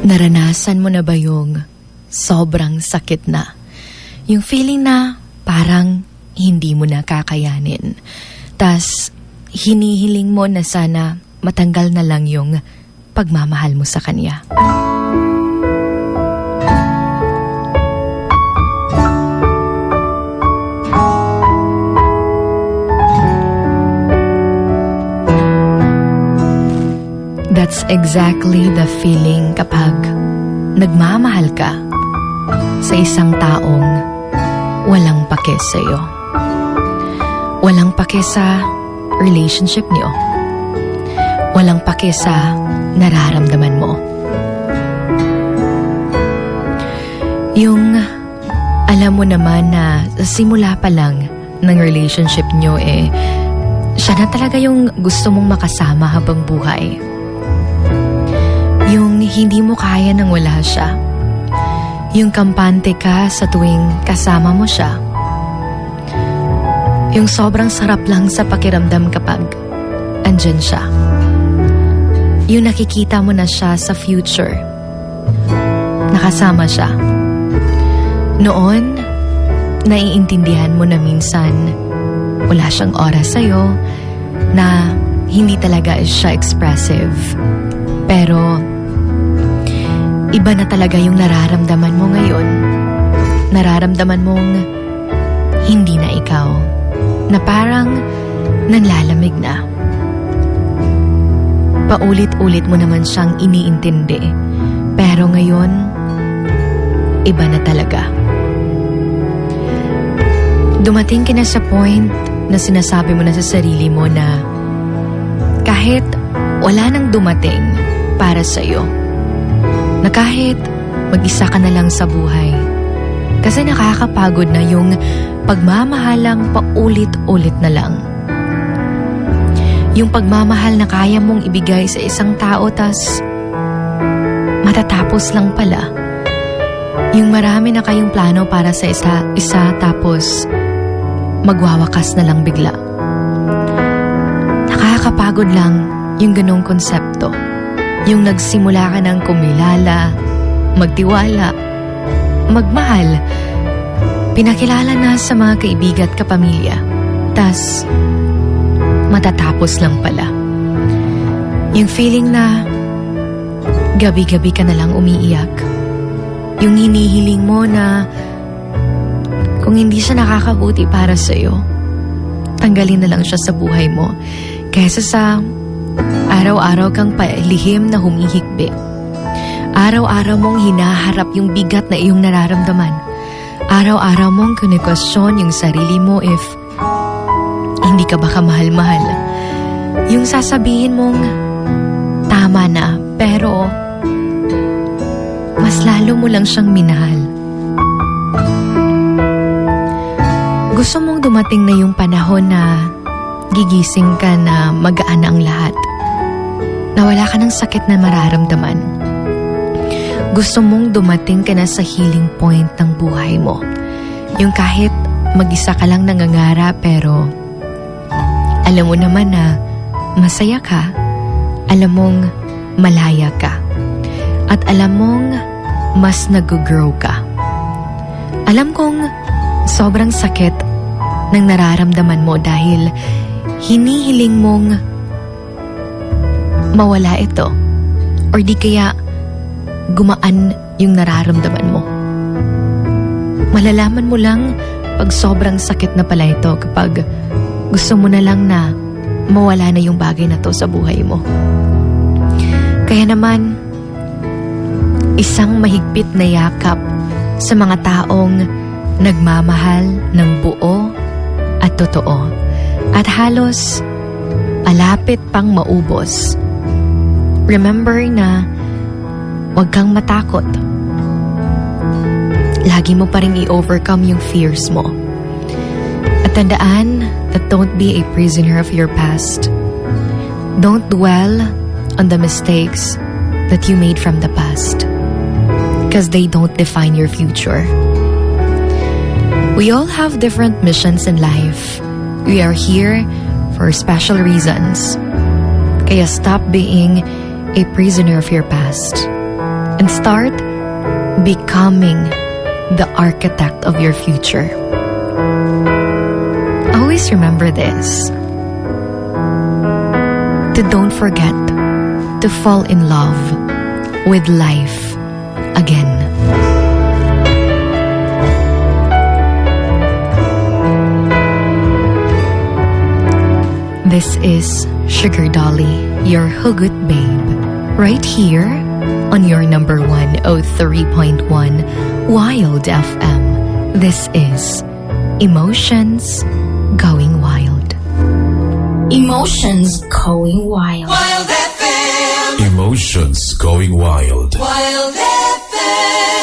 Naranasan mo na ba yung sobrang sakit na? Yung feeling na parang hindi mo na kakayanin. Tas hinihiling mo na sana matanggal na lang yung pagmamahal mo sa kanya. That's exactly the feeling kapag nagmamahal ka sa isang taong walang pake sa'yo. Walang pake sa relationship niyo. Walang pake sa nararamdaman mo. Yung alam mo naman na simula pa lang ng relationship niyo eh, siya na talaga yung gusto mong makasama habang buhay. Yung hindi mo kaya nang wala siya. Yung kampante ka sa tuwing kasama mo siya. Yung sobrang sarap lang sa pakiramdam kapag andyan siya. Yung nakikita mo na siya sa future. Nakasama siya. Noon, naiintindihan mo na minsan wala siyang oras sa'yo, na hindi talaga siya expressive. Pero, iba na talaga yung nararamdaman mo ngayon. Nararamdaman mong hindi na ikaw. Na parang nanlalamig na. Paulit-ulit mo naman siyang iniintindi. Pero ngayon, iba na talaga. Dumating ka na sa point na sinasabi mo na sa sarili mo na kahit wala nang dumating para sa'yo, na kahit mag-isa ka na lang sa buhay, kasi nakakapagod na yung pagmamahalang paulit-ulit na lang. Yung pagmamahal na kaya mong ibigay sa isang tao tas matatapos lang pala. Yung marami na kayong plano para sa isa, isa tapos magwawakas na lang bigla. Nakakapagod lang yung ganong konsepto. Yung nagsimula ka ng kumilala, magtiwala, magmahal, pinakilala na sa mga kaibigan at kapamilya. Tas, matatapos lang pala. Yung feeling na gabi-gabi ka na lang umiiyak. Yung hinihiling mo na kung hindi siya nakakabuti para sa'yo, tanggalin na lang siya sa buhay mo kaysa sa araw-araw kang palihim na humihikbi. Araw-araw mong hinaharap yung bigat na iyong nararamdaman. Araw-araw mong kunikwestiyon yung sarili mo if hindi ka ba kamahal-mahal. Yung sasabihin mong tama na pero mas lalo mo lang siyang minahal. Gusto mong dumating na yung panahon na gigising ka na magaan ang lahat. Na wala ka ng sakit na mararamdaman. Gusto mong dumating ka na sa healing point ng buhay mo. Yung kahit mag-isa ka lang nangangara pero alam mo naman na masaya ka, alam mong malaya ka, at alam mong mas nag-grow ka. Alam kong sobrang sakit ng nararamdaman mo dahil hinihiling mong mawala ito or di kaya gumaan yung nararamdaman mo. Malalaman mo lang pag sobrang sakit na pala ito kapag gusto mo na lang na mawala na yung bagay na to sa buhay mo. Kaya naman, isang mahigpit na yakap sa mga taong nagmamahal ng buo at totoo at halos alapit pang maubos. Remember na huwag kang matakot. Lagi mo pa rin i-overcome yung fears mo. At tandaan that don't be a prisoner of your past. Don't dwell on the mistakes that you made from the past. Because they don't define your future. We all have different missions in life. We are here for special reasons. Kaya stop being a prisoner of your past and start becoming the architect of your future. Always remember this. To don't forget to fall in love with life again. This is Sugar Dolly, your hugot babe, right here on your number 103.1 Wild FM. This is Emotions Going Wild. Emotions going wild. Wild FM, Emotions going wild. Wild FM.